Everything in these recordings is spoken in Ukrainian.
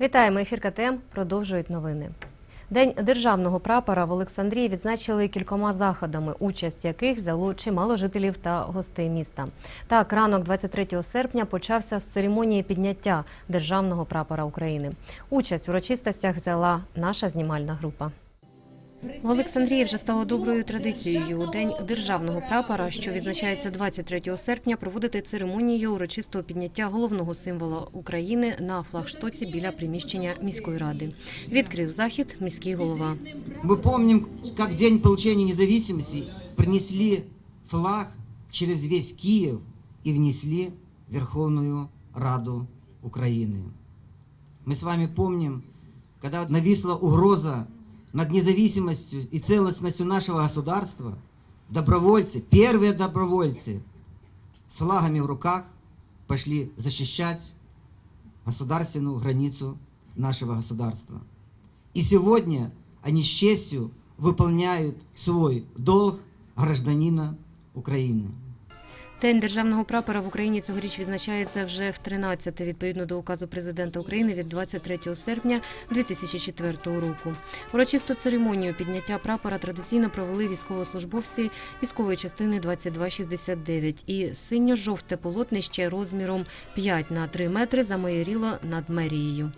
Вітаємо ефір КТМ. Продовжують новини. День державного прапора в Олександрії відзначили кількома заходами, участь яких взяло чимало жителів та гостей міста. Так, ранок 23 серпня почався з церемонії підняття державного прапора України. Участь в урочистостях взяла наша знімальна група. В Олександрії вже стало доброю традицією у день державного прапора, що відзначається 23 серпня, проводити церемонію урочистого підняття головного символа України на флагштоці біля приміщення міської ради. Відкрив захід міський голова. Мы помним, как в день получения независимости принесли флаг через весь Киев и внесли в Верховную Раду Украины. Мы с вами помним, когда нависла угроза Над независимостью и целостностью нашего государства, добровольцы, первые добровольцы с флагами в руках пошли защищать государственную границу нашего государства. И сегодня они с честью выполняют свой долг гражданина Украины. День державного прапора в Україні цьогоріч відзначається вже в 13-те, відповідно до указу президента України від 23 серпня 2004 року. Урочисту церемонію підняття прапора традиційно провели військовослужбовці військової частини 2269 і синьо-жовте полотнище розміром 5 на 3 метри замайоріло над мерією.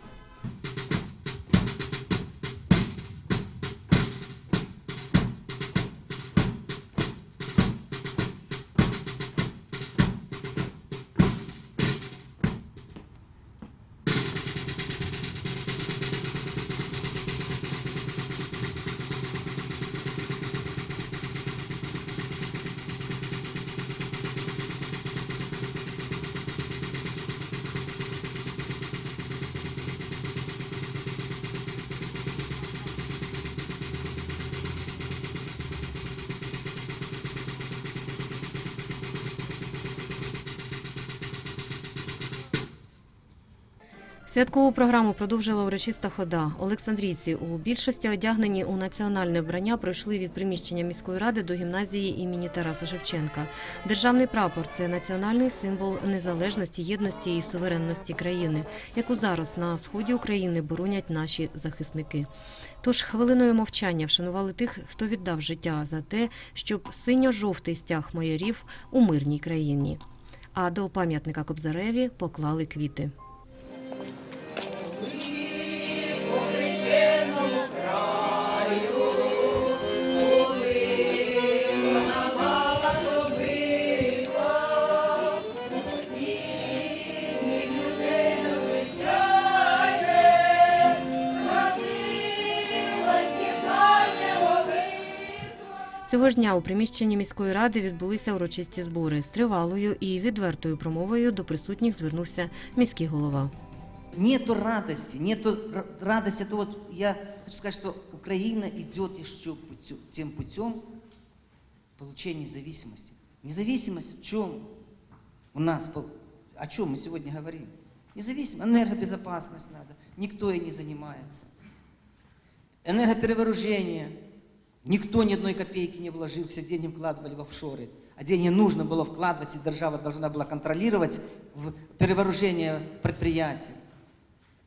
Святкову програму продовжила урочиста хода. Олександрійці у більшості одягнені у національне вбрання пройшли від приміщення міської ради до гімназії імені Тараса Шевченка. Державний прапор це національний символ незалежності, єдності і суверенності країни, яку зараз на сході України боронять наші захисники. Тож хвилиною мовчання вшанували тих, хто віддав життя за те, щоб синьо-жовтий стяг майорів у мирній країні. А до пам'ятника Кобзареві поклали квіти. Цього ж дня у приміщенні міської ради відбулися урочисті збори з тривалою і відвертою промовою до присутніх звернувся міський голова. Нету радости, нету р- радости. Это вот я хочу сказать, что Украина идет еще путё- тем путем получения независимости. Независимость в чем у нас, пол- о чем мы сегодня говорим? Независимость, энергобезопасность надо, никто ей не занимается. Энергоперевооружение, никто ни одной копейки не вложил, все деньги вкладывали в офшоры. А деньги нужно было вкладывать, и держава должна была контролировать в перевооружение предприятий.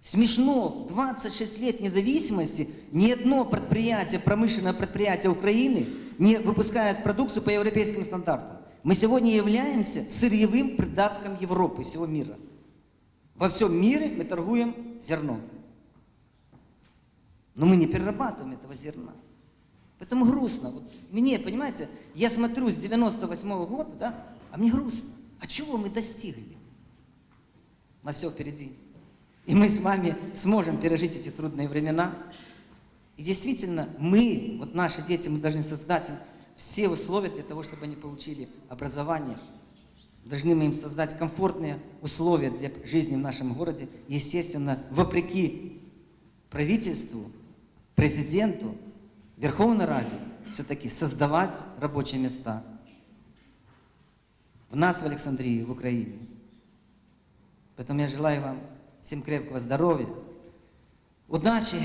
Смешно, 26 лет независимости ни одно предприятие, промышленное предприятие Украины не выпускает продукцию по европейским стандартам. Мы сегодня являемся сырьевым придатком Европы всего мира. Во всем мире мы торгуем зерном. Но мы не перерабатываем этого зерна. Поэтому грустно. Вот мне, понимаете, я смотрю с 98 года, да, а мне грустно. А чего мы достигли? На все впереди. И мы с вами сможем пережить эти трудные времена. И действительно, мы, вот наши дети, мы должны создать им все условия для того, чтобы они получили образование. Должны мы им создать комфортные условия для жизни в нашем городе. Естественно, вопреки правительству, президенту, Верховной Раде, все-таки создавать рабочие места в нас, в Александрии, в Украине. Поэтому я желаю вам всем крепкого здоровья, удачи,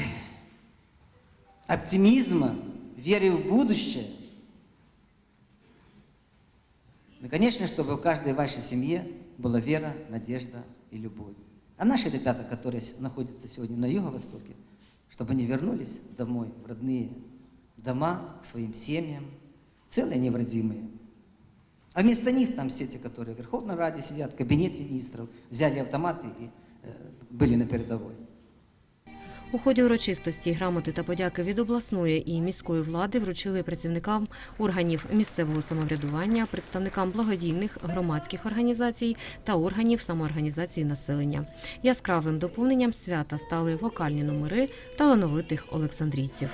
оптимизма, веры в будущее. Ну, конечно, чтобы в каждой вашей семье была вера, надежда и любовь. А наши ребята, которые находятся сегодня на юго-востоке, чтобы они вернулись домой, в родные дома, к своим семьям, целые невредимые. А вместо них там все те, которые в Верховной Раде сидят, в кабинете министров, взяли автоматы и э, были на передовой. У ході урочистості грамоти та подяки від обласної і міської влади вручили працівникам органів місцевого самоврядування, представникам благодійних громадських організацій та органів самоорганізації населення. Яскравим доповненням свята стали вокальні номери талановитих олександрійців.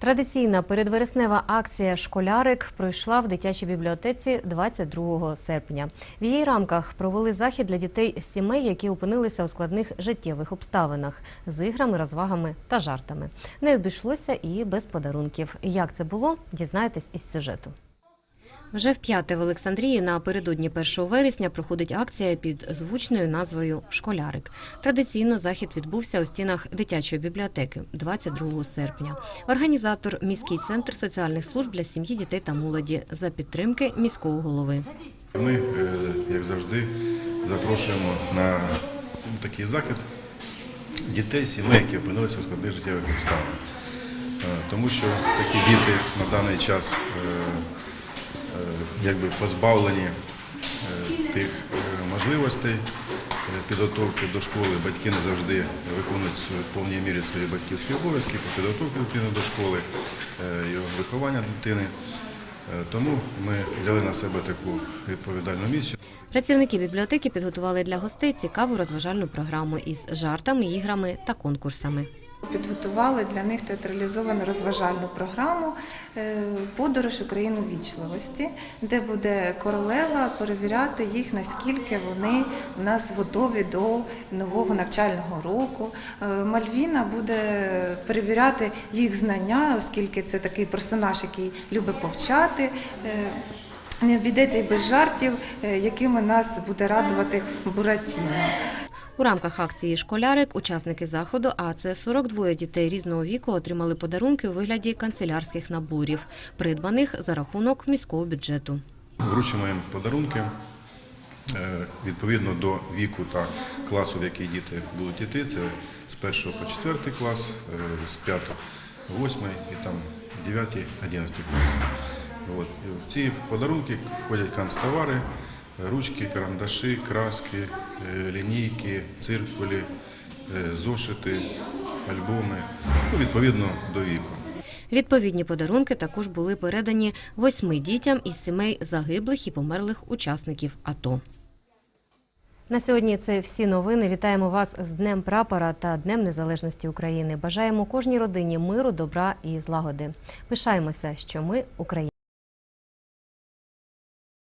Традиційна передвереснева акція Школярик пройшла в дитячій бібліотеці 22 серпня. В її рамках провели захід для дітей сімей, які опинилися у складних життєвих обставинах з іграми, розвагами та жартами. Не обійшлося і без подарунків. Як це було, дізнаєтесь із сюжету. Вже вп'яте в Олександрії напередодні 1 вересня проходить акція під звучною назвою Школярик. Традиційно захід відбувся у стінах дитячої бібліотеки 22 серпня. Організатор міський центр соціальних служб для сім'ї, дітей та молоді за підтримки міського голови. Ми, е, як завжди, запрошуємо на такий захід дітей, сімей, які опинилися у складних життєвих обставинах. Е, Тому що такі діти на даний час е, якби позбавлені е, тих е, можливостей е, підготовки до школи. Батьки не завжди виконують в повній мірі свої батьківські обов'язки по підготовці дитини до школи, його виховання дитини. Тому ми взяли на себе таку відповідальну місію. Працівники бібліотеки підготували для гостей цікаву розважальну програму із жартами, іграми та конкурсами. Підготували для них театралізовану розважальну програму е, Подорож Україну вічливості, де буде королева перевіряти їх, наскільки вони у нас готові до нового навчального року. Е, Мальвіна буде перевіряти їх знання, оскільки це такий персонаж, який любить повчати. Е, Не обійдеться й без жартів, якими нас буде радувати Буратіно. У рамках акції Школярик учасники заходу, а це 42 дітей різного віку, отримали подарунки у вигляді канцелярських наборів, придбаних за рахунок міського бюджету. Вручимо подарунки е, відповідно до віку та класу, в який діти будуть йти. Це з 1 по 4 клас, е, з 5 по 8 і там 9 11 клас. От. В ці подарунки входять канцтовари, ручки, карандаші, краски, е, лінійки, циркулі, е, зошити, альбоми, ну, відповідно до віку. Відповідні подарунки також були передані восьми дітям із сімей загиблих і померлих учасників АТО. На сьогодні це всі новини. Вітаємо вас з Днем прапора та Днем Незалежності України. Бажаємо кожній родині миру, добра і злагоди. Пишаємося, що ми Україна.